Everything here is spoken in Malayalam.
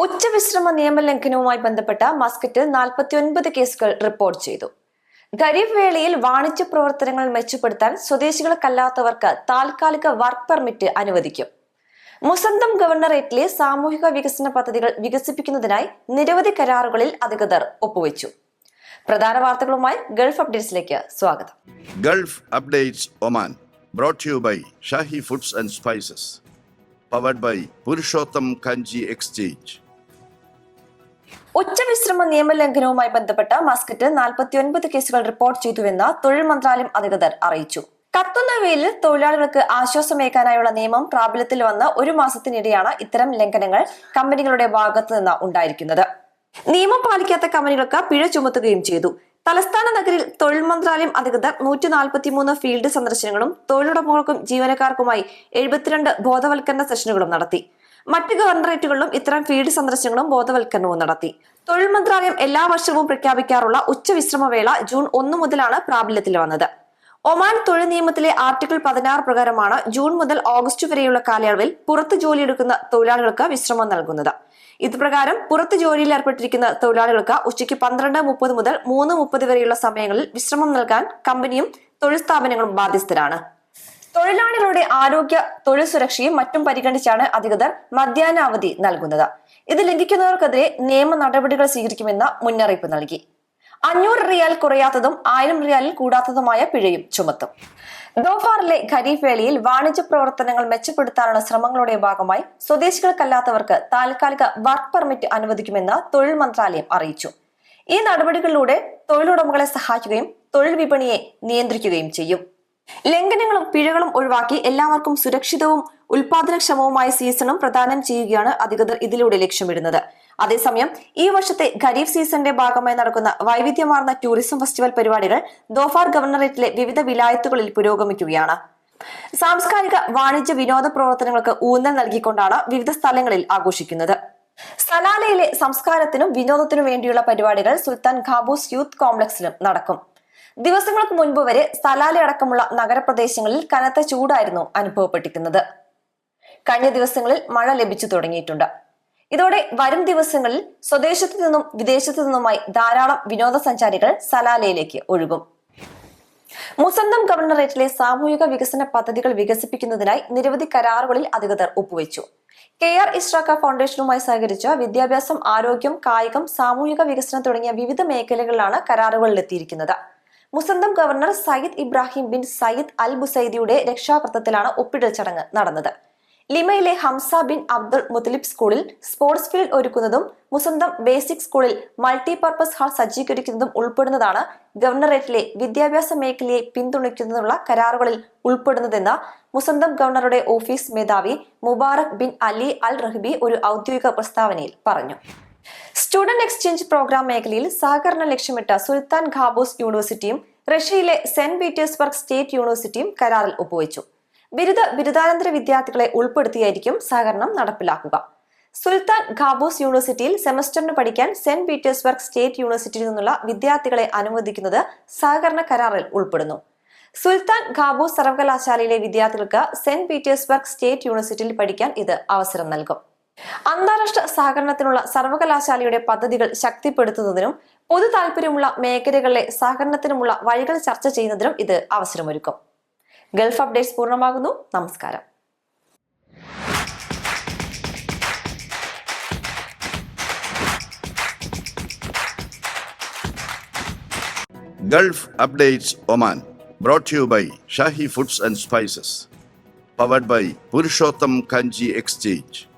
ഉച്ചവിശ്രമ നിയമലംഘനവുമായി ബന്ധപ്പെട്ട മസ്കറ്റിൽ നാൽപ്പത്തിയൊൻപത് കേസുകൾ റിപ്പോർട്ട് ചെയ്തു. ഖരീഫ് വേളയിൽ വാണിജ്യ പ്രവർത്തനങ്ങൾ മെച്ചപ്പെടുത്താൻ സ്വദേശികൾക്കല്ലാത്തവർക്ക് താൽക്കാലിക വർക്ക് പെർമിറ്റ് അനുവദിക്കും. മുസന്തം ഗവർണറേറ്റിലെ സാമൂഹിക വികസന പദ്ധതികൾ വികസിപ്പിക്കുന്നതിനായി നിരവധി കരാറുകളിൽ അധികൃതർ ഒപ്പുവെച്ചു. പ്രധാന വാർത്തകളുമായി ഗൾഫ് അപ്ഡേറ്റ്സിലേക്ക് സ്വാഗതം. Gulf updates Oman brought to you by foods and spices powered by Purushottam Kanji exchange. ഉച്ചവിശ്രമ നിയമലംഘനവുമായി ബന്ധപ്പെട്ട് നാൽപ്പത്തി നാൽപ്പത്തിയൊൻപത് കേസുകൾ റിപ്പോർട്ട് ചെയ്തുവെന്ന് തൊഴിൽ മന്ത്രാലയം അധികൃതർ അറിയിച്ചു. കത്തുന്ന വെയിലിൽ തൊഴിലാളികൾക്ക് ആശ്വാസമേക്കാനായുള്ള നിയമം പ്രാബല്യത്തിൽ വന്ന ഒരു മാസത്തിനിടെയാണ് ഇത്തരം ലംഘനങ്ങൾ കമ്പനികളുടെ ഭാഗത്തു നിന്ന് ഉണ്ടായിരിക്കുന്നത്. നിയമം പാലിക്കാത്ത കമ്പനികൾക്ക് പിഴ ചുമത്തുകയും ചെയ്തു. തലസ്ഥാന നഗരിൽ തൊഴിൽ മന്ത്രാലയം അധികൃതർ നൂറ്റി നാൽപ്പത്തിമൂന്ന് ഫീൽഡ് സന്ദർശനങ്ങളും തൊഴിലുടമകൾക്കും ജീവനക്കാർക്കുമായി എഴുപത്തിരണ്ട് ബോധവൽക്കരണ സെഷനുകളും നടത്തി. മറ്റ് ഗവർണറേറ്റുകളിലും ഇത്തരം ഫീൽഡ് സന്ദർശനങ്ങളും ബോധവൽക്കരണവും നടത്തി. തൊഴിൽ മന്ത്രാലയം എല്ലാ വർഷവും പ്രഖ്യാപിക്കാറുള്ള ഉച്ചവിശ്രമവേള ജൂൺ ഒന്ന് മുതലാണ് പ്രാബല്യത്തിൽ വന്നത്. ഒമാൻ തൊഴിൽ നിയമത്തിലെ ആർട്ടിക്കിൾ പതിനാറ് പ്രകാരമാണ് ജൂൺ മുതൽ ഓഗസ്റ്റ് വരെയുള്ള കാലയളവിൽ പുറത്ത് ജോലിയെടുക്കുന്ന തൊഴിലാളികൾക്ക് വിശ്രമം നൽകുന്നത്. ഇതുപ്രകാരം പുറത്ത് ജോലിയിൽ ഏർപ്പെട്ടിരിക്കുന്ന തൊഴിലാളികൾക്ക് ഉച്ചയ്ക്ക് പന്ത്രണ്ട് മുപ്പത് മുതൽ മൂന്ന് മുപ്പത് വരെയുള്ള സമയങ്ങളിൽ വിശ്രമം നൽകാൻ കമ്പനിയും തൊഴിൽ സ്ഥാപനങ്ങളും ബാധ്യസ്ഥരാണ്. തൊഴിലാളികളുടെ ആരോഗ്യ തൊഴിൽ സുരക്ഷയും മറ്റും പരിഗണിച്ചാണ് അധികൃതർ മധ്യാഹ്നാവധി നൽകുന്നത്. ഇത് ലംഘിക്കുന്നവർക്കെതിരെ നിയമ നടപടികൾ സ്വീകരിക്കുമെന്ന് മുന്നറിയിപ്പ് നൽകി. അഞ്ഞൂറ് റിയാൽ കുറയാത്തതും ആയിരം റിയാലിൽ കൂടാത്തതുമായ പിഴയും ചുമത്തും. ദോഫാറിലെ ഖരീഫ് വേളയിൽ വാണിജ്യ പ്രവർത്തനങ്ങൾ മെച്ചപ്പെടുത്താനുള്ള ശ്രമങ്ങളുടെ ഭാഗമായി സ്വദേശികൾക്കല്ലാത്തവർക്ക് താൽക്കാലിക വർക്ക് പെർമിറ്റ് അനുവദിക്കുമെന്ന് തൊഴിൽ മന്ത്രാലയം അറിയിച്ചു. ഈ നടപടികളിലൂടെ തൊഴിലുടമകളെ സഹായിക്കുകയും തൊഴിൽ വിപണിയെ നിയന്ത്രിക്കുകയും ചെയ്യും. ലംഘനങ്ങളും പിഴകളും ഒഴിവാക്കി എല്ലാവർക്കും സുരക്ഷിതവും ഉൽപാദനക്ഷമവുമായ സീസണും പ്രദാനം ചെയ്യുകയാണ് അധികൃതർ ഇതിലൂടെ ലക്ഷ്യമിടുന്നത്. അതേസമയം ഈ വർഷത്തെ ഖരീഫ് സീസണിന്റെ ഭാഗമായി നടക്കുന്ന വൈവിധ്യമാർന്ന ടൂറിസം ഫെസ്റ്റിവൽ പരിപാടികൾ ദോഫാർ ഗവർണറേറ്റിലെ വിവിധ വിലായത്തുകളിൽ പുരോഗമിക്കുകയാണ്. സാംസ്കാരിക വാണിജ്യ വിനോദ പ്രവർത്തനങ്ങൾക്ക് ഊന്നൽ നൽകിക്കൊണ്ടാണ് വിവിധ സ്ഥലങ്ങളിൽ ആഘോഷിക്കുന്നത്. സലാലയിലെ സംസ്കാരത്തിനും വിനോദത്തിനും വേണ്ടിയുള്ള പരിപാടികൾ സുൽത്താൻ ഖാബൂസ് യൂത്ത് കോംപ്ലക്സിലും നടക്കും. ദിവസങ്ങൾക്ക് മുൻപ് വരെ സലാല അടക്കമുള്ള നഗരപ്രദേശങ്ങളിൽ കനത്ത ചൂടായിരുന്നു അനുഭവപ്പെട്ടിരുന്നത്. കഴിഞ്ഞ ദിവസങ്ങളിൽ മഴ ലഭിച്ചു തുടങ്ങിയിട്ടുണ്ട്. ഇതോടെ വരും ദിവസങ്ങളിൽ സ്വദേശത്തു നിന്നും വിദേശത്തു നിന്നുമായി ധാരാളം വിനോദസഞ്ചാരികൾ സലാലയിലേക്ക് ഒഴുകും. മുസന്തം ഗവർണറേറ്റിലെ സാമൂഹിക വികസന പദ്ധതികൾ വികസിപ്പിക്കുന്നതിനായി നിരവധി കരാറുകളിൽ അധികൃതർ ഒപ്പുവെച്ചു. കെ ആർ ഇസ്രാക്ക ഫൗണ്ടേഷനുമായി സഹകരിച്ച വിദ്യാഭ്യാസം ആരോഗ്യം കായികം സാമൂഹിക വികസനം തുടങ്ങിയ വിവിധ മേഖലകളിലാണ് കരാറുകളിലെത്തിയിരിക്കുന്നത്. Musandam governor Sayyid Ibrahim bin Sayyid Al ബുസൈദിയുടെ രക്ഷാകർത്തത്തിലാണ് ഒപ്പിടൽ ചടങ്ങ് നടന്നത്. ലിമയിലെ ഹംസ ബിൻ അബ്ദുൾ മുത്തലിബ് സ്കൂളിൽ സ്പോർട്സ് ഫീൽഡ് ഒരുക്കുന്നതും മുസന്തം ബേസിക് സ്കൂളിൽ മൾട്ടിപർപ്പസ് ഹാൾ സജ്ജീകരിക്കുന്നതും ഉൾപ്പെടുന്നതാണ് ഗവർണറേറ്റിലെ വിദ്യാഭ്യാസ മേഖലയെ പിന്തുണയ്ക്കുന്നതിനുള്ള കരാറുകളിൽ ഉൾപ്പെടുന്നതെന്ന് മുസന്തം ഗവർണറുടെ ഓഫീസ് മേധാവി Mubarak bin Ali Al Rahbi ഒരു ഔദ്യോഗിക പ്രസ്താവനയിൽ പറഞ്ഞു. സ്റ്റുഡന്റ് എക്സ്ചേഞ്ച് പ്രോഗ്രാം മേഖലയിൽ സഹകരണം ലക്ഷ്യമിട്ട സുൽത്താൻ ഖാബൂസ് യൂണിവേഴ്സിറ്റിയും റഷ്യയിലെ സെന്റ് പീറ്റേഴ്സ്ബർഗ് സ്റ്റേറ്റ് യൂണിവേഴ്സിറ്റിയും കരാറിൽ ഒപ്പുവെച്ചു. ബിരുദ ബിരുദാനന്തര വിദ്യാർത്ഥികളെ ഉൾപ്പെടുത്തിയായിരിക്കും സഹകരണം നടപ്പിലാക്കുക. സുൽത്താൻ ഖാബൂസ് യൂണിവേഴ്സിറ്റിയിൽ സെമസ്റ്ററിന് പഠിക്കാൻ സെന്റ് പീറ്റേഴ്സ്ബർഗ് സ്റ്റേറ്റ് യൂണിവേഴ്സിറ്റിയിൽ നിന്നുള്ള വിദ്യാർത്ഥികളെ അനുവദിക്കുന്നത് സഹകരണ കരാറിൽ ഉൾപ്പെടുന്നു. സുൽത്താൻ ഖാബൂസ് സർവകലാശാലയിലെ വിദ്യാർത്ഥികൾക്ക് സെന്റ് പീറ്റേഴ്സ്ബർഗ് സ്റ്റേറ്റ് യൂണിവേഴ്സിറ്റിയിൽ പഠിക്കാൻ ഇത് അവസരം നൽകും. അന്താരാഷ്ട്ര സഹകരണത്തിനുള്ള സർവകലാശാലയുടെ പദ്ധതികൾ ശക്തിപ്പെടുത്തുന്നതിനും പൊതു താൽപര്യമുള്ള മേഖലകളിലെ സഹകരണത്തിനുമുള്ള വഴികൾ ചർച്ച ചെയ്യുന്നതിനും ഇത് അവസരമൊരുക്കും ഗൾഫ് അപ്ഡേറ്റ്സ് പൂർണമാകുന്നു നമസ്കാരം Updates Oman brought to you by Shahi Foods and Spices. Powered by Purushottam Kanji Exchange.